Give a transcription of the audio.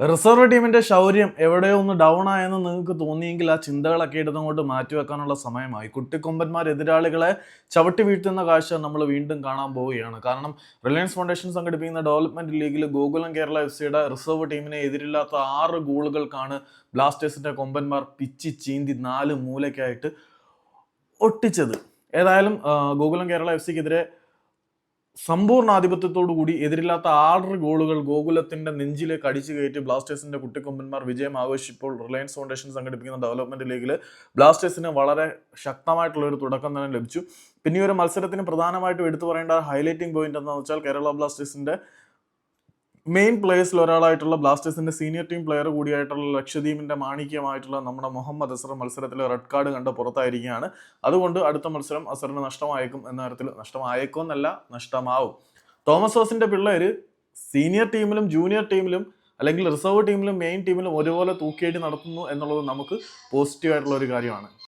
Reserve ടീമിന്റെ ശൗര്യം എവിടെയോ ഒന്ന് ഡൗൺ ആയെന്ന് നിങ്ങൾക്ക് തോന്നിയെങ്കിൽ ആ ചിന്തകളൊക്കെ എടുത്തങ്ങോട്ട് മാറ്റിവെക്കാനുള്ള സമയമായി. കുട്ടിക്കൊമ്പന്മാർ എതിരാളികളെ ചവിട്ടി വീഴ്ത്തുന്ന കാഴ്ച നമ്മൾ വീണ്ടും കാണാൻ പോവുകയാണ്. കാരണം റിലയൻസ് ഫൗണ്ടേഷൻ സംഘടിപ്പിക്കുന്ന ഡെവലപ്മെന്റ് ലീഗിൽ ഗോകുലം കേരള എഫ് സിയുടെ റിസർവ് ടീമിനെ എതിരില്ലാത്ത ആറ് ഗോളുകൾക്കാണ് ബ്ലാസ്റ്റേഴ്സിന്റെ കൊമ്പന്മാർ പിച്ചി ചീന്തി നാല് മൂലയ്ക്കായിട്ട് ഒട്ടിച്ചത്. ഏതായാലും ഗോകുലം കേരള എഫ് സിക്കെതിരെ സമ്പൂർണ ആധിപത്യത്തോടു കൂടി എതിരില്ലാത്ത ആറ് ഗോളുകൾ ഗോകുലത്തിന്റെ നെഞ്ചിലേക്ക് അടിച്ചു കയറ്റി ബ്ലാസ്റ്റേഴ്സിന്റെ കുട്ടിക്കൊമ്പന്മാർ വിജയം ആഘോഷിപ്പോൾ റിലയൻസ് ഫൗണ്ടേഷൻ സംഘടിപ്പിക്കുന്ന ഡെവലപ്മെന്റ് ലീഗിൽ ബ്ലാസ്റ്റേഴ്സിന് വളരെ ശക്തമായിട്ടുള്ള ഒരു തുടക്കം തന്നെ ലഭിച്ചു. പിന്നെ ഈ ഒരു മത്സരത്തിന് പ്രധാനമായിട്ടും എടുത്തു പറയേണ്ട ഹൈലൈറ്റിംഗ് പോയിന്റ് എന്താണെന്ന് വെച്ചാൽ കേരള ബ്ലാസ്റ്റേഴ്സിന്റെ മെയിൻ പ്ലേയേഴ്സിൽ ഒരാളായിട്ടുള്ള ബ്ലാസ്റ്റേഴ്സിന്റെ സീനിയർ ടീം പ്ലെയർ കൂടിയായിട്ടുള്ള ലക്ഷദ്വീപിന്റെ മാണിക്യമായിട്ടുള്ള നമ്മുടെ മുഹമ്മദ് അസർ മത്സരത്തിൽ റെഡ് കാർഡ് കണ്ട് പുറത്തായിരിക്കുകയാണ്. അതുകൊണ്ട് അടുത്ത മത്സരം അസറിന് നഷ്ടമായേക്കും എന്ന തരത്തിൽ നഷ്ടമായേക്കും എന്നല്ല നഷ്ടമാവും. തോമസ് ഹോസിന്റെ പിള്ളേര് സീനിയർ ടീമിലും ജൂനിയർ ടീമിലും അല്ലെങ്കിൽ റിസർവ് ടീമിലും മെയിൻ ടീമിലും ഒരുപോലെ തൂക്കിയേറ്റി നടത്തുന്നു എന്നുള്ളത് നമുക്ക് പോസിറ്റീവ് ആയിട്ടുള്ള ഒരു കാര്യമാണ്.